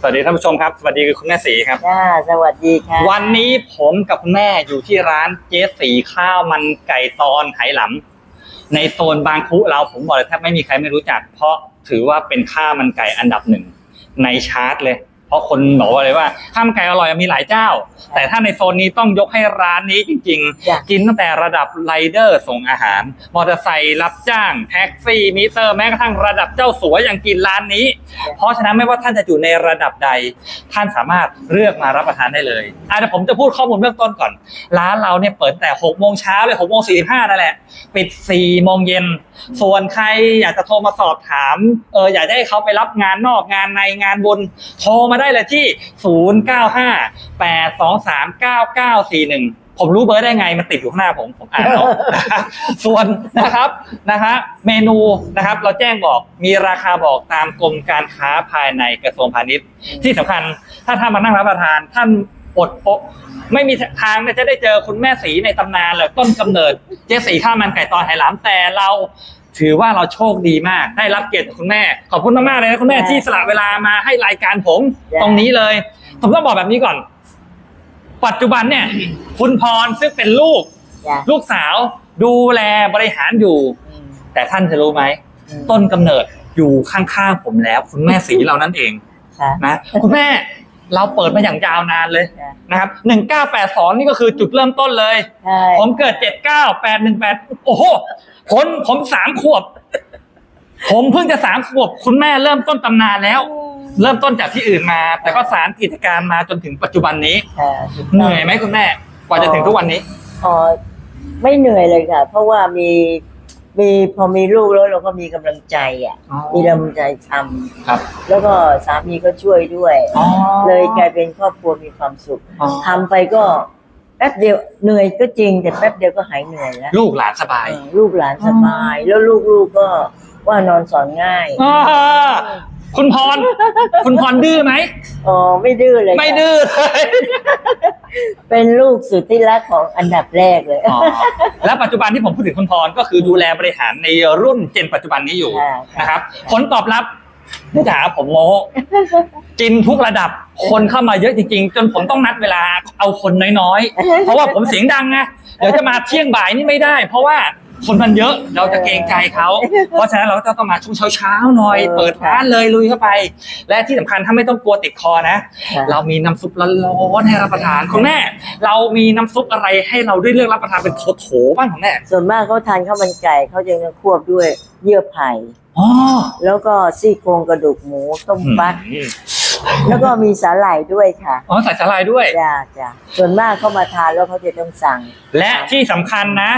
สวัสดีท่านผู้ชมครับ สวัสดีคุณแม่สีครับ จ้าสวัสดีค่ะวันนี้ผมกับคุณแม่อยู่ที่ร้านเจ๊สีข้าวมันไก่ตอนไหหลำในโซนบางคุเราผมบอกเลยแทบไม่มีใครไม่รู้จัก เพราะถือว่าเป็นข้าวมันไก่อันดับหนึ่งในชาร์ตเลย เพราะคนบอกว่าเลยว่าข้าวมันไก่อร่อยมีหลายเจ้า แต่ถ้าในโซนนี้ต้องยกให้ร้านนี้จริง จ้ะ ๆ กินตั้งแต่ระดับไรเดอร์ส่งอาหาร มอเตอร์ไซค์รับจ้างแท็กซี่มิเตอร์แม้กระทั่งระดับเจ้าสัวยังกินร้านนี้ เพราะฉะนั้นไม่ว่าท่านจะอยู่ในระดับใด ท่านสามารถเลือกมารับประทานได้เลยอะเดี๋ยวผมจะพูดข้อมูลเบื้องต้นก่อน ร้านเราเนี่ยเปิดแต่6โมงเช้าเลย6โมง45นั่นแหละ ปิด4โมงเย็น ส่วนใครอยากจะโทรมาสอบถามเอออยากได้เขาไปรับงานนอกงานในงานบนโทรมาได้เลยที่ 095 823 9941 ผมรู้เบอร์ได้ไงมันติดอยู่ข้างหน้าผมผมอ่านเอาส่วนนะครับนะฮะเมนูนะครับเราแจ้งบอกมีราคาบอกตามกรมการค้าภายในกระทรวงพาณิชย์ ที่สำคัญถ้าท่านมานั่งรับประทานท่านอดโอะไม่มีทางจะได้เจอคุณแม่สีในตำนานเลยต้นกำเนิดเจ๊สีข้าวมันไก่ตอนไหหลามแต่เรา ถือว่าเราโชคดีมาก ได้รับเกียรติจากคุณแม่ ขอบคุณมากๆเลยนะคุณแม่ที่สละเวลามาให้รายการผมตรงนี้เลย ผมต้องบอกแบบนี้ก่อน ปัจจุบันเนี่ย คุณพรซึ่งเป็นลูกจ้าลูกสาวดูแลบริหารอยู่อืมแต่ท่านจะรู้ไหมอืมต้นกำเนิดอยู่ข้างๆผมแล้ว คุณแม่สีเรานั่นเองค่ะนะคุณแม่ เราเปิดมาอย่างยาวนานเลยจ้ะนะครับหนึ่งเก้าแปดสองนี่ก็คือจุดเริ่มต้นเลยใช่ผมเกิดเจ็ดเก้าแปดหนึ่งแปดโอ้โหผมผมสามขวบ ผมเพิ่งจะสามขวบ คุณแม่เริ่มต้นตำนานแล้ว เริ่มต้นจากที่อื่นมา แต่ก็สารกิจการมาจนถึงปัจจุบันนี้ค่ะถูกเหต้องนื่อยไหมคุณแม่ กว่าจะถึงทุกวันนี้อ๋อไม่เหนื่อยเลยค่ะ เพราะว่ามี มีพอมีลูกแล้วเราก็มีกำลังใจอะ อ๋อ มีกำลังใจทำครับ แล้วก็สามีก็ช่วยด้วย อ๋อ เลยกลายเป็นครอบครัวมีความสุขอ๋อ ทำไปก็แป๊บเดียวเหนื่อยก็จริง แต่แป๊บเดียวก็หายเหนื่อยแล้วลูกหลานสบายเออลูกหลานสบาย แล้วลูกๆก็ว่านอนสอนง่าย อ่า คุณพร คุณพรดื้อไหมอ๋อไม่ดื้อเลยค่ะไม่ดื้อเลยเป็นลูกสุดที่รักของอันดับแรกเลยอ๋อแล้วปัจจุบันที่ผมพูดถึงคุณพรก็คือดูแลบริหารในรุ่นเจนปัจจุบันนี้อยู่ค่ะนะครับ ผลตอบรับไม่ถามผมโมกินทุกระดับ คนเข้ามาเยอะจริงๆ จนผมต้องนัดเวลาเอาคนน้อยๆ เพราะว่าผมเสียงดังไงเดี๋ยวจะมาเที่ยงบ่ายนี่ไม่ได้ เพราะว่า คนมันเยอะเราจะเกรงใจเขาเพราะฉะนั้นเราก็ต้องมาช่วงเช้าๆหน่อย เปิดร้านเลยลุยเข้าไป และที่สำคัญถ้าไม่ต้องกลัวติดคอนะค่ะเรามีน้ำซุปร้อนๆให้รับประทานคุณแม่ เรามีน้ำซุปอะไรให้เราได้เลือกรับประทานเป็นโถๆบ้างคุณแม่ส่วนมากเขาทานข้าวมันไก่เขาจะควบด้วยเยื่อไผ่อ๋อแล้วก็ซี่โครงกระดูกหมูต้มฟักอืมแล้วก็มีสาหร่ายด้วยค่ะ อ๋อใส่สาลายด้วย จ้าจ้าส่วนมากเขามาทานแล้วเขาจะต้องสั่ง และที่สำคัญนะ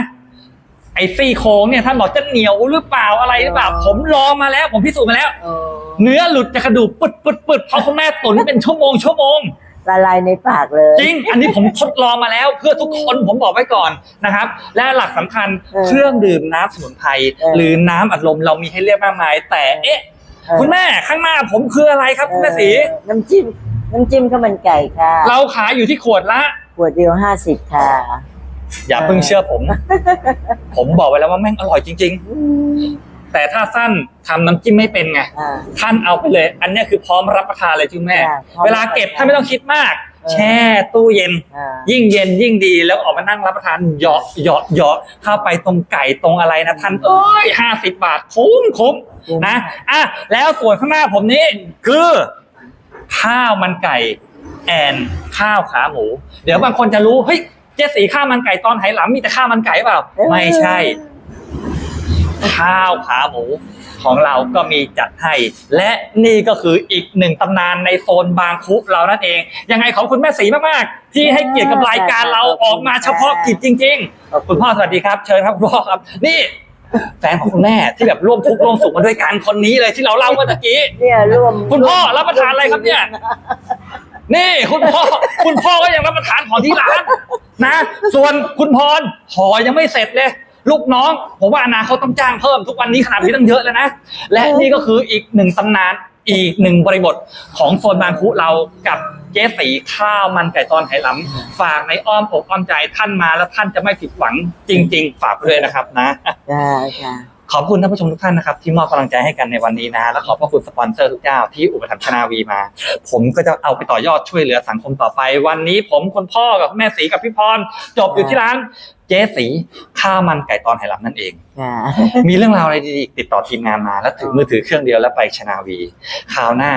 ไอ้ซี่โครงเนี่ยท่านบอกจะเหนียวหรือเปล่าอะไรหรือเปล่า ผมลองมาแล้ว ผมพิสูจน์มาแล้ว เออเนื้อหลุดจากกระดูกปึดปึดปึดเพราะคุณแม่ตุ๋นเป็นชั่วโมงชั่วโมง ละลายในปากเลย จริง อันนี้ผมทดลองมาแล้ว เพื่อทุกคนผมบอกไว้ก่อนนะครับ และหลักสำคัญเออเครื่องดื่มน้ำสมุนไพรเออหรือน้ำอัดลมเรามีให้เลือกมากมาย แต่เอ๊ะ เออ คุณแม่ข้างหน้าผมคืออะไรครับคุณแม่สีเออน้ำจิ้มน้ำจิ้มข้าวมันไก่ค่ะเราขายอยู่ที่ขวดละขวดเดียวห้าสิบค่ะ อย่าเพิ่งเชื่อผม ผมบอกไว้แล้วว่าแม่งอร่อยจริงอืมๆแต่ถ้าสั้นทำน้ำจิ้มไม่เป็นไง อ่า ท่านเอาไปเลย อันเนี้ยคือพร้อมรับประทานเลยจุ๊แม่ค่ะพร้อมเวลาเก็บท่านไม่ต้องคิดมาก เออ แช่ตู้เย็น อ่า ยิ่งเย็นยิ่งดีแล้วออกมานั่งรับประทานเหยาะเหยาะเหยาะเข้าไปตรงไก่ตรงอะไรนะท่านเอ้ยห้าสิบบาทคุ้มคุ้มนะอะแล้วส่วนข้างหน้าผมนี้คือ ข้าวมันไก่ แอนข้าวขาหมู เดี๋ยวบางคนจะรู้เฮ้ย เจ๊สีข้าวมันไก่ตอนไหหลำมีแต่ข้าวมันไก่เปล่า ไม่ใช่ ข้าวขาหมูของเราก็มีจัดให้ และนี่ก็คืออีกหนึ่งตำนานในโซนบางคุเรานั่นเอง ยังไงขอบคุณแม่สีมากๆ ที่ให้เกียรติกับรายการเราออกมาเฉพาะกิจจริงๆ คุณพ่อสวัสดีครับเชิญครับคุณพ่อครับ นี่แฟนของคุณแม่ที่แบบร่วมทุกข์ร่วมสุขมาด้วยกันคนนี้เลยที่เราเล่าเมื่อตะกี้เนี่ยร่วมคุณพ่อรับประทานอะไรครับเนี่ย นี่คุณพ่อ คุณพ่อก็ยังรับประทานของที่ร้านนะ ส่วนคุณพรห่อยังไม่เสร็จเลย ลูกน้อง ผมว่าอนาคตต้องจ้างเพิ่มทุกวันนี้ขนาดนี้ตั้งเยอะแล้วนะ และนี่ก็คืออีกหนึ่งตำนานอีกหนึ่งบริบทของโซนบางคุเรากับเจ๊สีข้าวมันไก่ตอนไหหลำฝากในอ้อมอกอ้อมใจท่านมาแล้วท่านจะไม่ผิดหวังจริง ๆ ฝากเลยนะครับนะจ้าค่ะ ขอบคุณท่านผู้ชมทุกท่านนะครับที่มอบกำลังใจให้กันในวันนี้นะ และขอบพระคุณสปอนเซอร์ทุกเจ้าที่อุปถัมภ์ชนาวีมา ผมก็จะเอาไปต่อยอดช่วยเหลือสังคมต่อไป วันนี้ผมคุณพ่อกับคุณแม่สีกับพี่พรจบอยู่ที่ร้านเจ๊สีข้าวมันไก่ตอนไหหลำนั่นเองค่ะมีเรื่องราวอะไรดีๆติดต่อทีมงานมา แล้วถือมือถือเครื่องเดียวแล้วไปชนาวีคราวหน้า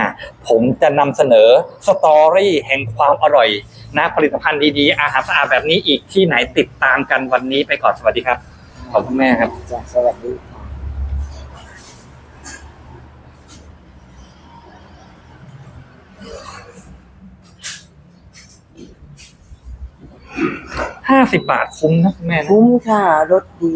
ผมจะนำเสนอสตอรี่แห่งความอร่อยนะผลิตภัณฑ์ดีๆ อาหารสะอาดแบบนี้อีกที่ไหนติดตามกันวันนี้ไปก่อนสวัสดีครับ ขอบคุณแม่ครับจ้ะสวัสดี ห้าสิบบาทคุ้มนะคุณแม่นะ คุ้มค่ะรถดี